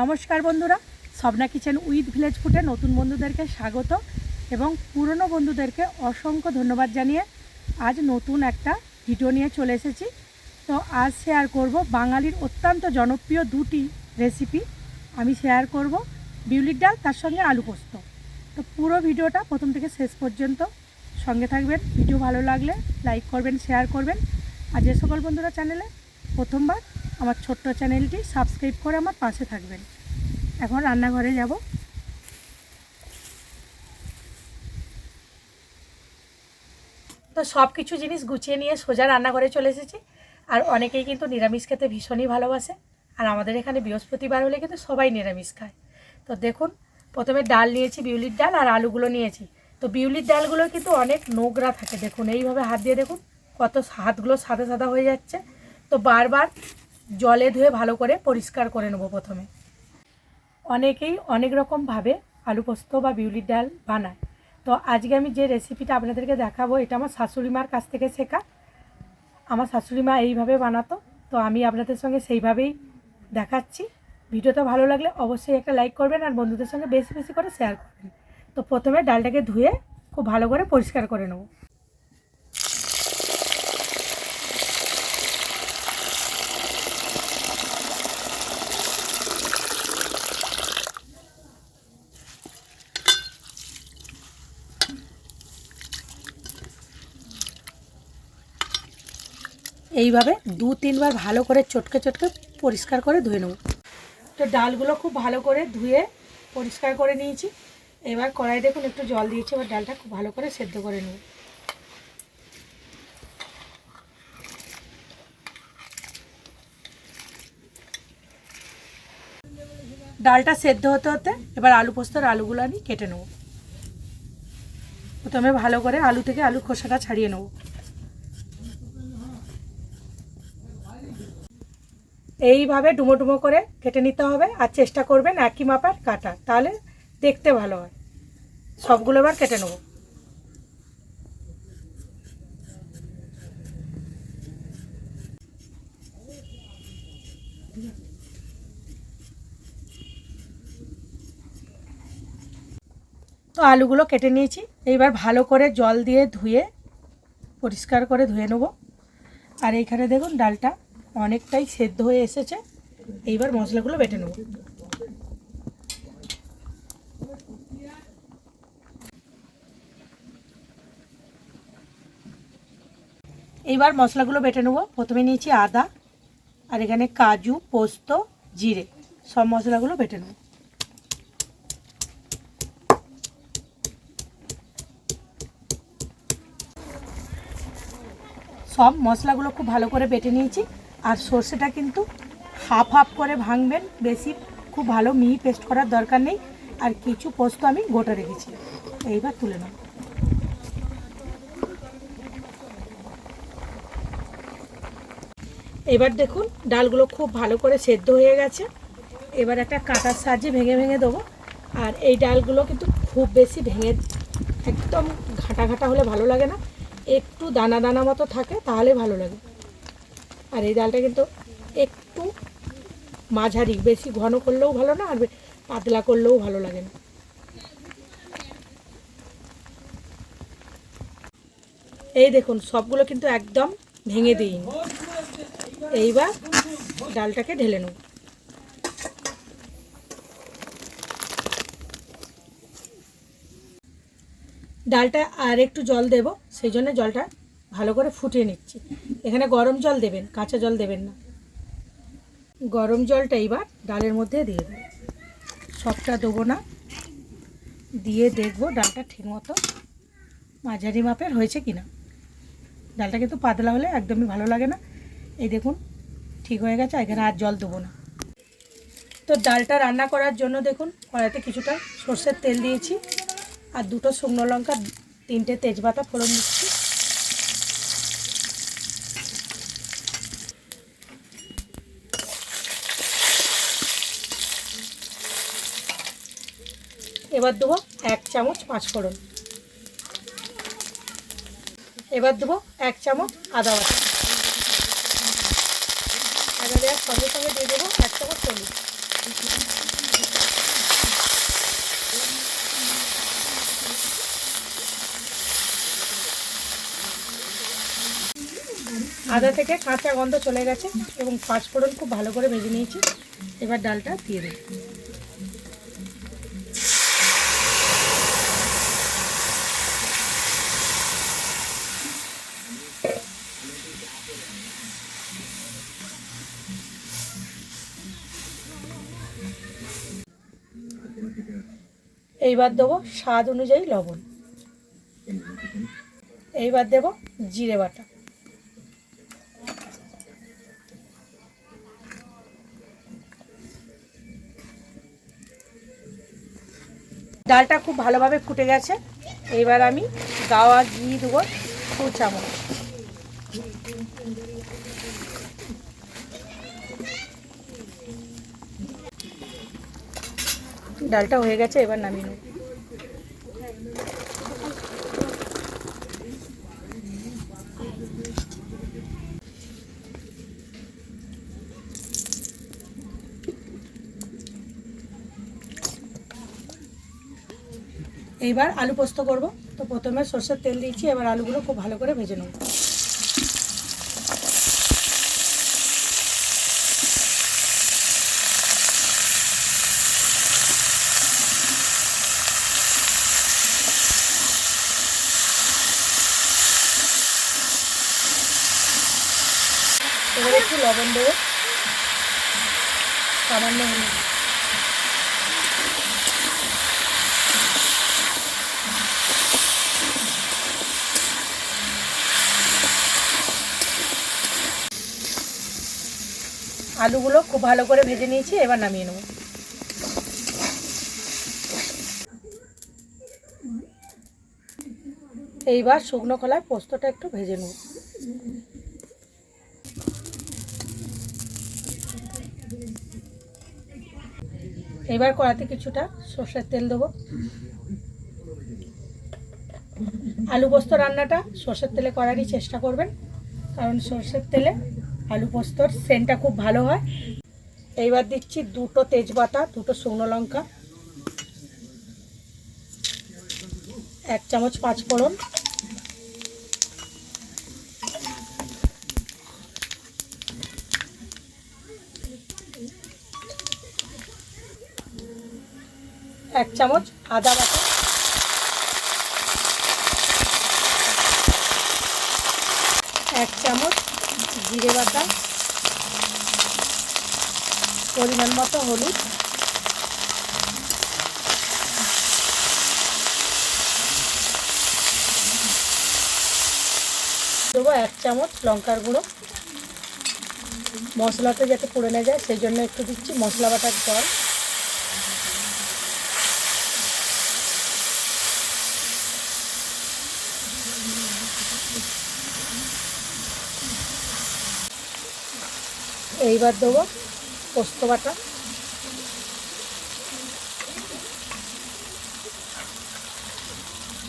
নমস্কার বন্ধুরা সবনা kitchen with village ফুটে নতুন বন্ধুদেরকে স্বাগত এবং পুরনো বন্ধুদেরকে অসংখ্য ধন্যবাদ জানিয়ে আজ নতুন একটা ভিডিও নিয়ে চলে এসেছি। তো আজ শেয়ার করব বাঙালির অত্যন্ত জনপ্রিয় দুটি রেসিপি আমি শেয়ার করব বিউলির ডাল, তার সঙ্গে আলু পোস্ত। তো পুরো ভিডিওটা প্রথম থেকে শেষ পর্যন্ত সঙ্গে থাকবেন। ভিডিও ভালো লাগলে লাইক করবেন শেয়ার করবেন। আর যে সকল বন্ধুরা চ্যানেলে প্রথমবার আমার ছোট্ট চ্যানেলটি সাবস্ক্রাইব করে আমার পাশে থাকবেন। এখন রান্নাঘরে যাব। তো সব কিছু জিনিস গুছিয়ে নিয়ে সোজা রান্নাঘরে চলে এসেছি। আর অনেকেই কিন্তু নিরামিষ খেতে ভীষণই ভালোবাসে। আর আমাদের এখানে বৃহস্পতিবার হলে কিন্তু সবাই নিরামিষ খায়। তো দেখুন, প্রথমে ডাল নিয়েছি, বিউলির ডাল আর আলুগুলো নিয়েছি। তো বিউলির ডালগুলো কিন্তু অনেক নোংরা থাকে। দেখুন, এইভাবে হাত দিয়ে দেখুন, কত হাতগুলো সাদা সাদা হয়ে যাচ্ছে। তো বারবার জলে ধুয়ে ভালো করে পরিষ্কার করে নেব প্রথমে। অনেকেই অনেক রকমভাবে আলু পোস্ত বা বিউলির ডাল বানায়। তো আজকে আমি যে রেসিপিটা আপনাদেরকে দেখাবো, এটা আমার শাশুড়ি মার কাছ থেকে শেখা। আমার শাশুড়ি মা এইভাবে বানাতো, তো আমি আপনাদের সঙ্গে সেইভাবেই দেখাচ্ছি। ভিডিওটা ভালো লাগলে অবশ্যই একটা লাইক করবেন আর বন্ধুদের সঙ্গে বেশি বেশি করে শেয়ার করবেন। তো প্রথমে ডালটাকে ধুয়ে খুব ভালো করে পরিষ্কার করে নেব। এইভাবে দু তিনবার ভালো করে চটকে চটকে পরিষ্কার করে ধুয়ে নেব। তো ডালগুলো খুব ভালো করে ধুয়ে পরিষ্কার করে নিয়েছি। এবার কড়াই দেখুন, একটু জল দিয়েছি, এবার ডালটা খুব ভালো করে সেদ্ধ করে নেব। ডালটা সেদ্ধ হতে হতে এবার আলু পোস্তর আলুগুলো আমি কেটে নেব। প্রথমে ভালো করে আলু থেকে আলু খোসাটা ছাড়িয়ে নেব। এইভাবে ডুমো ডুমো করে কেটে নিতে হবে আর চেষ্টা করবেন একই মাপার কাটা, তাহলে দেখতে ভালো হয়। সবগুলো এবার কেটে নেব। তো আলুগুলো কেটে নিয়েছি, এইবার ভালো করে জল দিয়ে ধুয়ে, পরিষ্কার করে ধুয়ে নেব। আর এইখানে দেখুন ডালটা অনেকটাই সেদ্ধ হয়ে এসেছে। এইবার মশলাগুলো বেটে নেব। এইবার মশলাগুলো বেটে নেব। প্রথমে নিয়েছি আদা আর এখানে কাজু, পোস্ত, জিরে। সব মশলাগুলো বেটে নেব। সব মশলাগুলো খুব ভালো করে বেটে নিয়েছি। আর সর্ষেটা কিন্তু হাফ হাফ করে ভাঙবেন, বেশি খুব ভালো মিহি পেস্ট করার দরকার নেই। আর কিছু পোস্ত আমি গোটা রেখেছি। এইবার তুলে নেব। এবার দেখুন, ডালগুলো খুব ভালো করে সেদ্ধ হয়ে গেছে। এবার একটা কাঁটার সাহায্যে ভেঙে ভেঙে দেবো। আর এই ডালগুলো কিন্তু খুব বেশি ভেঙে একদম ঘাটা ঘাটা হলে ভালো লাগে না। একটু দানা দানা মতো থাকে, তাহলে ভালো লাগে। আর এই ডালটা কিন্তু একটু মাঝারি, বেশি ঘন করলেও ভালো না, আর পাতলা করলেও ভালো লাগে না। এই দেখুন, সবগুলো কিন্তু একদম ভেঙে দিইনি এইবার ডালটাকে ঢেলে নেব। ডালটা আর একটু জল দেব, সেই জন্য জলটা ভালো করে ফুটিয়ে নিচ্ছি। এখানে গরম জল দেবেন, কাঁচা জল দেবেন না। গরম জলটা এইবার ডালের মধ্যে দিয়ে দেবো। সবটা দেবো না। দিয়ে দেখব ডালটা ঠিকমতো মাঝারি মাপের হয়েছে কিনা। ডালটা কিন্তু পাতলা হলে একদমই ভালো লাগে না। এই দেখুন, ঠিক হয়ে গেছে এখানে আর জল দেবো না। তো ডালটা রান্না করার জন্য দেখুন, কড়াইতে কিছুটা সর্ষের তেল দিয়েছি। আর দুটো শুকনো লঙ্কা, তিনটে তেজপাতা ফোড়ন দিচ্ছি। এবার দেবো এক চামচ পাঁচফোড়ন। এবার দেবো এক চামচ আদা বাটা। আদা দেওয়ার সঙ্গে সঙ্গে দিয়ে দেবো এক চামচ চলি আদা থেকে কাঁচা গন্ধ চলে গেছে এবং পাঁচফোড়ন খুব ভালো করে ভেজে নিয়েছি। এবার ডালটা দিয়ে দেবো। এইবার দেবো স্বাদ অনুযায়ী লবণ। এইবার দেবো জিরে বাটা। ডালটা খুব ভালোভাবে ফুটে গেছে। এইবার আমি গাওয়া ঘি দেবো দু চামচ। ডালটা হয়ে গেছে, এবার নামিয়ে নেব। এইবার আলু পোস্ত করব। তো প্রথমে সর্ষের তেল দিয়েছি, এবার আলুগুলো খুব ভালো করে ভেজে নেব এবার একটু লবণ সামান্য হলুদ। আলুগুলো খুব ভালো করে ভেজে নিয়েছি, এবার নামিয়ে নেব। এইবার শুকনো কলায় পোস্তটা একটু ভেজে নেব। এবার কড়াতে কিছুটা সর্ষের তেল দেবো। আলু পোস্ত রান্নাটা সর্ষের তেলে করারই চেষ্টা করবেন, কারণ সর্ষের তেলে আলু পোস্তর সেন্টটা খুব ভালো হয়। এইবার দিচ্ছি দুটো তেজপাতা, দুটো শুকনো লঙ্কা, এক চামচ পাঁচ এক চামচ আদা বাটা। এক চামচ জিরে বাটা। পরিমাণ মতো হলুদ। দেবো এক চামচ লঙ্কার গুঁড়ো। মশলাটা যাতে পুড়ে না যায়, সেই জন্য একটু দিচ্ছি মশলা বাটার জল। এইবার দেবো পোস্ত বাটা।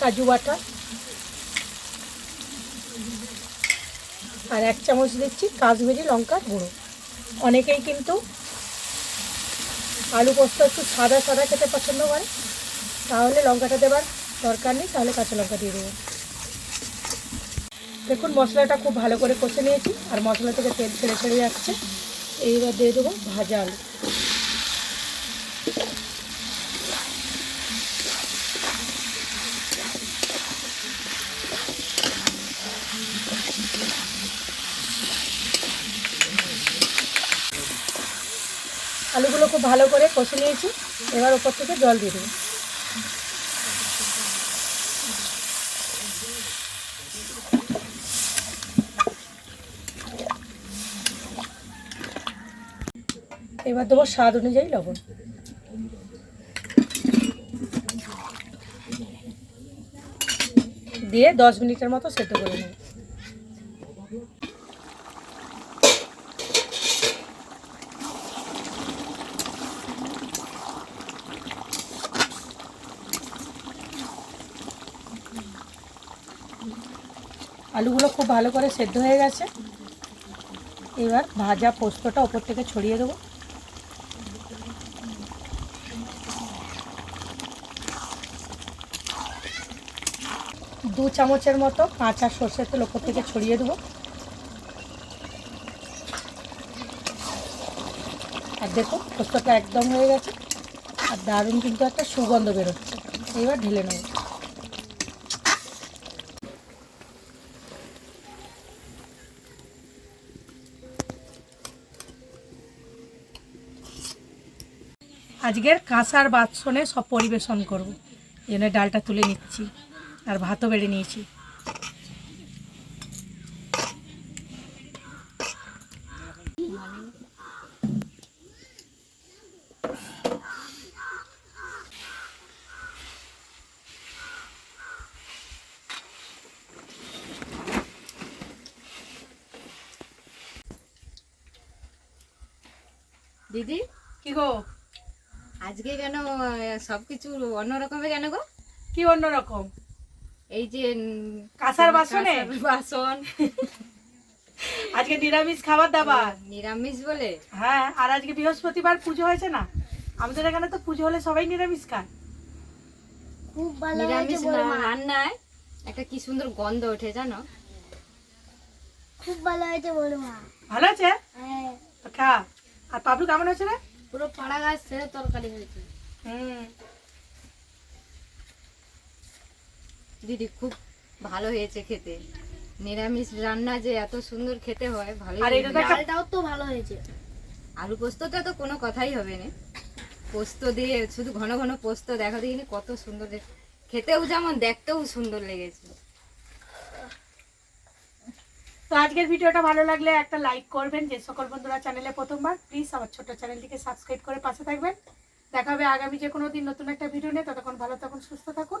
কাজু বাটা। আর এক চামচ দিচ্ছি কাশ্মীরি লঙ্কার গুঁড়ো। অনেকেই কিন্তু আলু পোস্ত একটু সাদা সাদা খেতে পছন্দ করে। তাহলে লঙ্কাটা দেবার দরকার নেই, তাহলে কাঁচা লঙ্কা দিয়ে দেবো। দেখুন, মশলাটা খুব ভালো করে কষে নিয়েছি, আর মশলা থেকে তেল ছেড়ে ছেড়ে যাচ্ছে। এইবার দিয়ে দেবো ভাজা আলু। আলুগুলো খুব ভালো করে কষে নিয়েছি। এবার ওপর থেকে জল দিয়ে দেবো। এবার দেবো স্বাদ অনুযায়ী লবণ। দিয়ে দশ মিনিটের মতো সেদ্ধ করে নেব। আলুগুলো খুব ভালো করে সেদ্ধ হয়ে গেছে। এবার ভাজা পোস্তটা ওপর থেকে ছড়িয়ে দেবো। দু চামচের মতো কাঁচা সর্ষের তেল ওপর থেকে ছড়িয়ে দেবো। আর দেখো, পোস্তটা একদম হয়ে গেছে। আর দারুণ কিন্তু একটা সুগন্ধ বেরোচ্ছে। এইবার ঢেলে নেব। আজকের কাঁসার বাসনে সব পরিবেশন করব। এনে ডালটা তুলে নিচ্ছি। আর ভাতও বেড়ে নিয়েছি। দিদি? কি গো? আজকে কেন সব কিছু অন্যরকমের কেন গো? কি অন্যরকম? এই যে কাঁসার বাসনে? বাসন। আজকে নিরামিষ খাবার দাবার। নিরামিষ বলে? হ্যাঁ আর আজকে বৃহস্পতিবার পুজো হয়েছে না। আমাদের এখানে তো পুজো হলে সবাই নিরামিষ খায়। খুব ভালো নিরামিষ রান্নায় একটা কি সুন্দর গন্ধ ওঠে জানো? খুব ভালো হয়েছে বড় মা। ভালো আছে হ্যাঁ। তো খা। আর পাবলু কেমন হয়েছে রে? পুরো পাড়া গাছ ছেড়ে তরকারি হয়েছে। হুম। দিদি খুব ভালো হয়েছে খেতে। নিরামিষ রান্না যে এত সুন্দর খেতে হয় ভালো ডালটাও তো ভালো হয়েছে। আলু পোস্তটা তো কোনো কথাই হবে না। পোস্ত দিয়ে শুধু ঘন ঘন পোস্ত দেখা দেখিনি কত সুন্দর খেতেও যেমন দেখতেও সুন্দর লেগেছে। তো আজকের ভিডিওটা ভালো লাগলে একটা লাইক করবেন। যে সকল বন্ধুরা চ্যানেলে প্রথমবার প্লিজ আমার ছোট্ট চ্যানেলটিকে সাবস্ক্রাইব করে পাশে থাকবেন। দেখা হবে আগামী যে কোনো দিন নতুন একটা ভিডিও নিয়ে। ততক্ষণ ভালো থাকুন সুস্থ থাকুন।